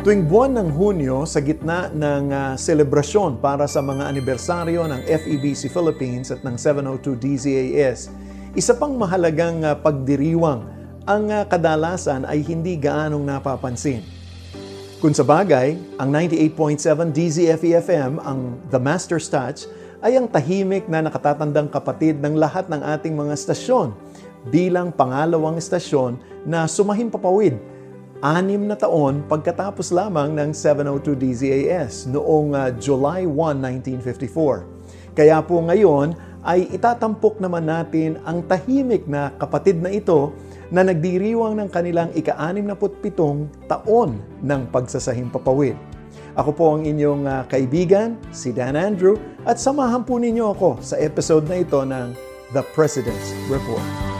Tuwing buwan ng Hunyo, sa gitna ng ah, selebrasyon para sa mga anibersaryo ng FEBC Philippines at ng 702 DZAS, isa pang mahalagang ah, pagdiriwang ang ah, kadalasan ay hindi gaanong napapansin. Kung sa bagay, ang 98.7 DZFE-FM, ang The Master's Touch, ay ang tahimik na nakatatandang kapatid ng lahat ng ating mga estasyon bilang pangalawang estasyon na sumahimpapawid anim na taon pagkatapos lamang ng 702 DZAS noong ah, July 1, 1954. Kaya po ngayon ay itatampok naman natin ang tahimik na kapatid na ito na nagdiriwang ng kanilang ika-67 taon ng pagsasahimpapawid. Ako po ang inyong ah, kaibigan, si Dan Andrew, at samahan po ninyo ako sa episode na ito ng The President's Report.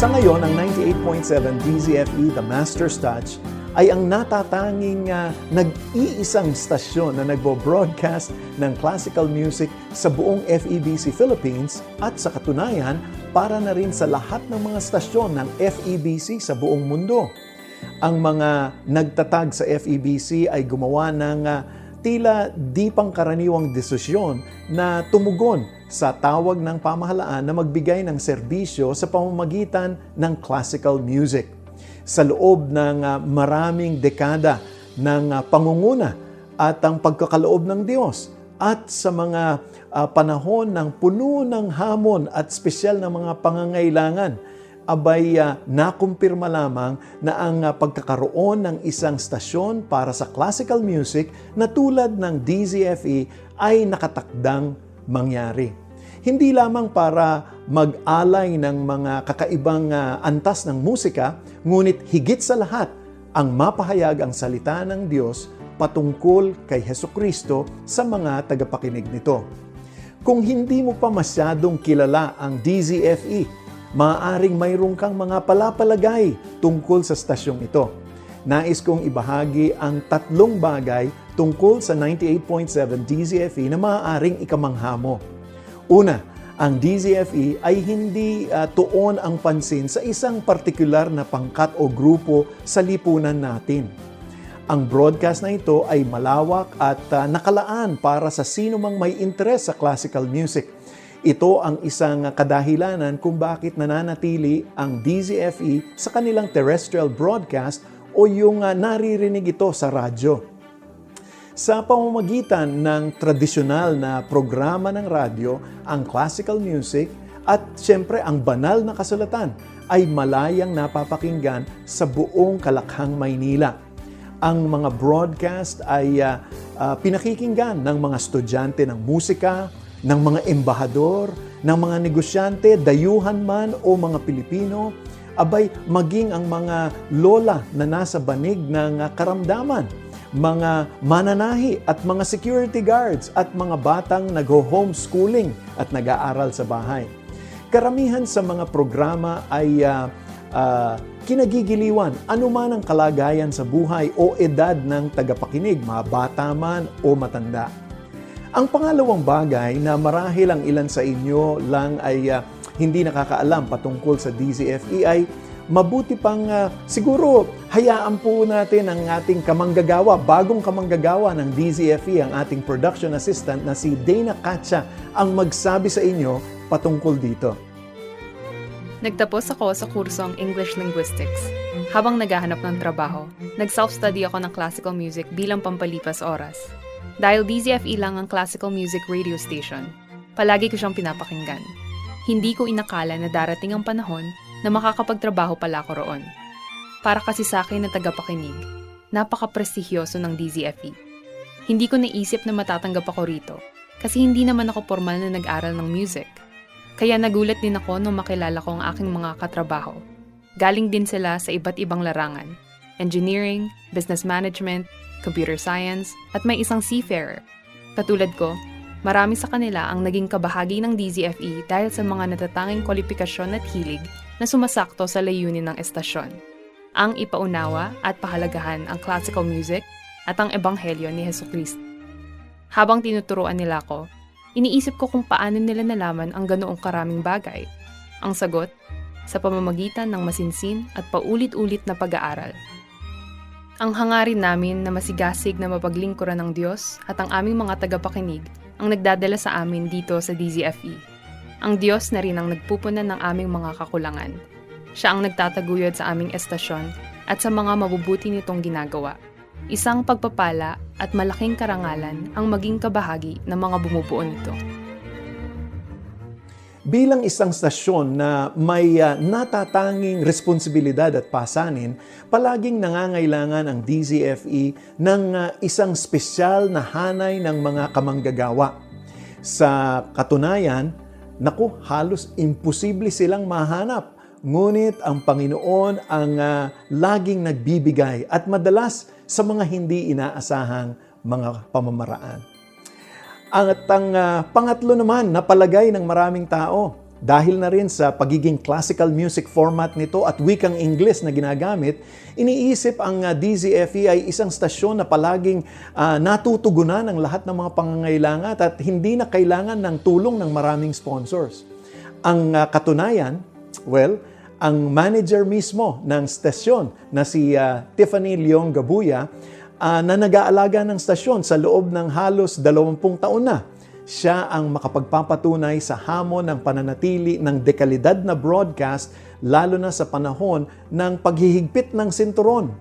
Sa ngayon, ang 98.7 DZFE, The Master's Touch, ay ang natatanging ah, nag-iisang stasyon na nagbo-broadcast ng classical music sa buong FEBC Philippines at sa katunayan, para na rin sa lahat ng mga stasyon ng FEBC sa buong mundo. Ang mga nagtatag sa FEBC ay gumawa ng ah, tila di pangkaraniwang desisyon na tumugon sa tawag ng pamahalaan na magbigay ng serbisyo sa pamamagitan ng classical music. Sa loob ng ah, maraming dekada ng ah, pangunguna at ang pagkakaloob ng Diyos at sa mga ah, panahon ng puno ng hamon at spesyal na mga pangangailangan, abay uh, nakumpirma lamang na ang ah, pagkakaroon ng isang stasyon para sa classical music na tulad ng DZFE ay nakatakdang mangyari. Hindi lamang para mag-alay ng mga kakaibang ah, antas ng musika, ngunit higit sa lahat ang mapahayag ang salita ng Diyos patungkol kay Heso Kristo sa mga tagapakinig nito. Kung hindi mo pa masyadong kilala ang DZFE, maaaring mayroon kang mga palapalagay tungkol sa stasyong ito. Nais kong ibahagi ang tatlong bagay tungkol sa 98.7 DZFE na maaaring ikamangha mo. Una, ang DZFE ay hindi ah, tuon ang pansin sa isang partikular na pangkat o grupo sa lipunan natin. Ang broadcast na ito ay malawak at ah, nakalaan para sa sino mang may interes sa classical music. Ito ang isang ah, kadahilanan kung bakit nananatili ang DZFE sa kanilang terrestrial broadcast o yung ah, naririnig ito sa radyo. Sa pamamagitan ng tradisyonal na programa ng radyo, ang classical music at siyempre ang banal na kasulatan ay malayang napapakinggan sa buong Kalakhang, Maynila. Ang mga broadcast ay ah, ah, pinakikinggan ng mga estudyante ng musika, ng mga embahador, ng mga negosyante, dayuhan man o mga Pilipino, abay maging ang mga lola na nasa banig ng karamdaman mga mananahi at mga security guards at mga batang nag-homeschooling at nag-aaral sa bahay. Karamihan sa mga programa ay ah, ah, kinagigiliwan anuman ang kalagayan sa buhay o edad ng tagapakinig, mga bata man o matanda. Ang pangalawang bagay na marahil ang ilan sa inyo lang ay ah, hindi nakakaalam patungkol sa DZFE ay mabuti pang ah, siguro hayaan po natin ang ating kamanggagawa, bagong kamanggagawa ng DZFE, ang ating production assistant na si Dana Katcha ang magsabi sa inyo patungkol dito. Nagtapos ako sa kursong English Linguistics. Habang naghahanap ng trabaho, nag-self-study ako ng classical music bilang pampalipas oras. Dahil DZFE lang ang classical music radio station, palagi ko siyang pinapakinggan. Hindi ko inakala na darating ang panahon na makakapagtrabaho pala ako roon. Para kasi sa akin na tagapakinig, napaka-prestihyoso ng DZFE. Hindi ko naisip na matatanggap ako rito kasi hindi naman ako formal na nag-aral ng music. Kaya nagulat din ako nung makilala ko ang aking mga katrabaho. Galing din sila sa iba't ibang larangan. Engineering, business management, computer science, at may isang seafarer. Katulad ko, marami sa kanila ang naging kabahagi ng DZFE dahil sa mga natatanging kwalifikasyon at hilig na sumasakto sa layunin ng estasyon. Ang ipaunawa at pahalagahan ang classical music at ang ebanghelyo ni Heso Kristo. Habang tinuturuan nila ako, iniisip ko kung paano nila nalaman ang ganoong karaming bagay. Ang sagot, sa pamamagitan ng masinsin at paulit-ulit na pag-aaral. Ang hangarin namin na masigasig na mapaglingkuran ng Diyos at ang aming mga tagapakinig ang nagdadala sa amin dito sa DZFE. Ang Diyos na rin ang nagpupunan ng aming mga kakulangan. Siya ang nagtataguyod sa aming estasyon at sa mga mabubuti nitong ginagawa. Isang pagpapala at malaking karangalan ang maging kabahagi ng mga bumubuo nito. Bilang isang stasyon na may ah, natatanging responsibilidad at pasanin, palaging nangangailangan ang DZFE ng ah, isang espesyal na hanay ng mga kamanggagawa. Sa katunayan, naku, halos imposible silang mahanap. Ngunit ang Panginoon ang ah, laging nagbibigay at madalas sa mga hindi inaasahang mga pamamaraan. At ang ah, pangatlo naman na palagay ng maraming tao dahil na rin sa pagiging classical music format nito at wikang Ingles na ginagamit, iniisip ang ah, DZFE ay isang stasyon na palaging ah, natutugunan ng lahat ng mga pangangailangan at hindi na kailangan ng tulong ng maraming sponsors. Ang ah, katunayan, well, ang manager mismo ng stasyon na si ah, Tiffany Leong Gabuya ah, na nag-aalaga ng stasyon sa loob ng halos 20 taon na. Siya ang makapagpapatunay sa hamon ng pananatili ng dekalidad na broadcast lalo na sa panahon ng paghihigpit ng sinturon.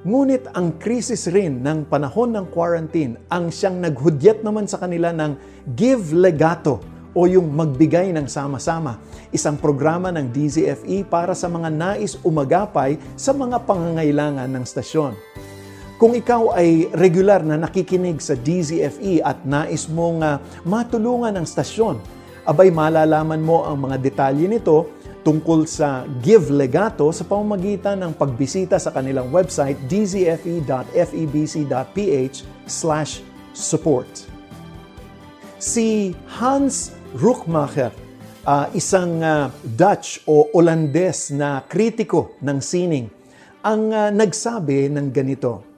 Ngunit ang krisis rin ng panahon ng quarantine ang siyang naghudyat naman sa kanila ng Give Legato o yung magbigay ng sama-sama. Isang programa ng DZFE para sa mga nais umagapay sa mga pangangailangan ng stasyon. Kung ikaw ay regular na nakikinig sa DZFE at nais mong ah, matulungan ang stasyon, abay malalaman mo ang mga detalye nito tungkol sa Give Legato sa pamamagitan ng pagbisita sa kanilang website dzfe.febc.ph slash support. Si Hans Ruckmacher, ah, isang ah, Dutch o Olandes na kritiko ng sining, ang ah, nagsabi ng ganito,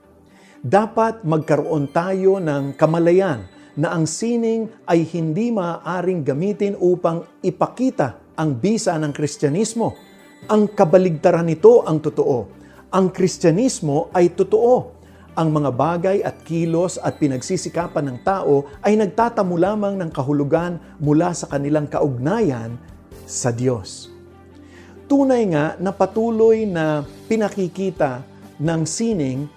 dapat magkaroon tayo ng kamalayan na ang sining ay hindi maaaring gamitin upang ipakita ang bisa ng Kristyanismo. Ang kabaligtaran nito ang totoo. Ang Kristyanismo ay totoo. Ang mga bagay at kilos at pinagsisikapan ng tao ay nagtatamo lamang ng kahulugan mula sa kanilang kaugnayan sa Diyos. Tunay nga na patuloy na pinakikita ng sining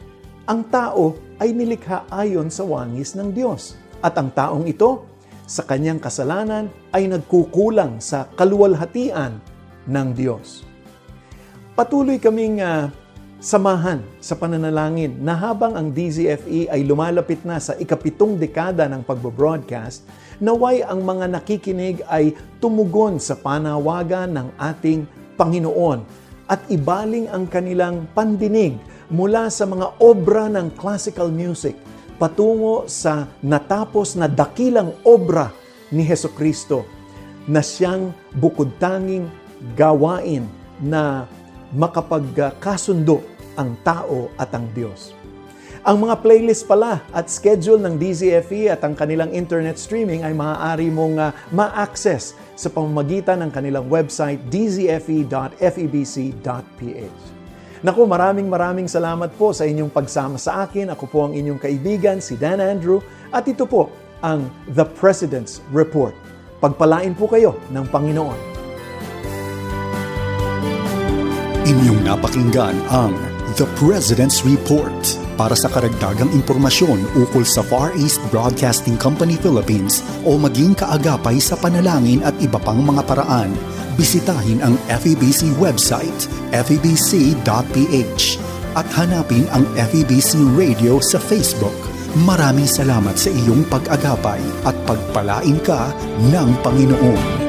ang tao ay nilikha ayon sa wangis ng Diyos. At ang taong ito, sa kanyang kasalanan, ay nagkukulang sa kaluwalhatian ng Diyos. Patuloy kaming ah, samahan sa pananalangin na habang ang DZFE ay lumalapit na sa ikapitong dekada ng pagbo-broadcast, naway ang mga nakikinig ay tumugon sa panawagan ng ating Panginoon at ibaling ang kanilang pandinig mula sa mga obra ng classical music patungo sa natapos na dakilang obra ni Heso Kristo na siyang bukod tanging gawain na makapagkasundo ang tao at ang Diyos. Ang mga playlist pala at schedule ng DZFE at ang kanilang internet streaming ay maaari mong ah, ma-access sa pamamagitan ng kanilang website dzfe.febc.ph. Naku, maraming maraming salamat po sa inyong pagsama sa akin. Ako po ang inyong kaibigan, si Dan Andrew, at ito po ang The President's Report. Pagpalain po kayo ng Panginoon. Inyong napakinggan ang The President's Report. Para sa karagdagang impormasyon ukol sa Far East Broadcasting Company Philippines o maging kaagapay sa panalangin at iba pang mga paraan, bisitahin ang FEBC website febc.ph at hanapin ang FEBC Radio sa Facebook. Maraming salamat sa iyong pag-agapay at pagpalain ka ng Panginoon.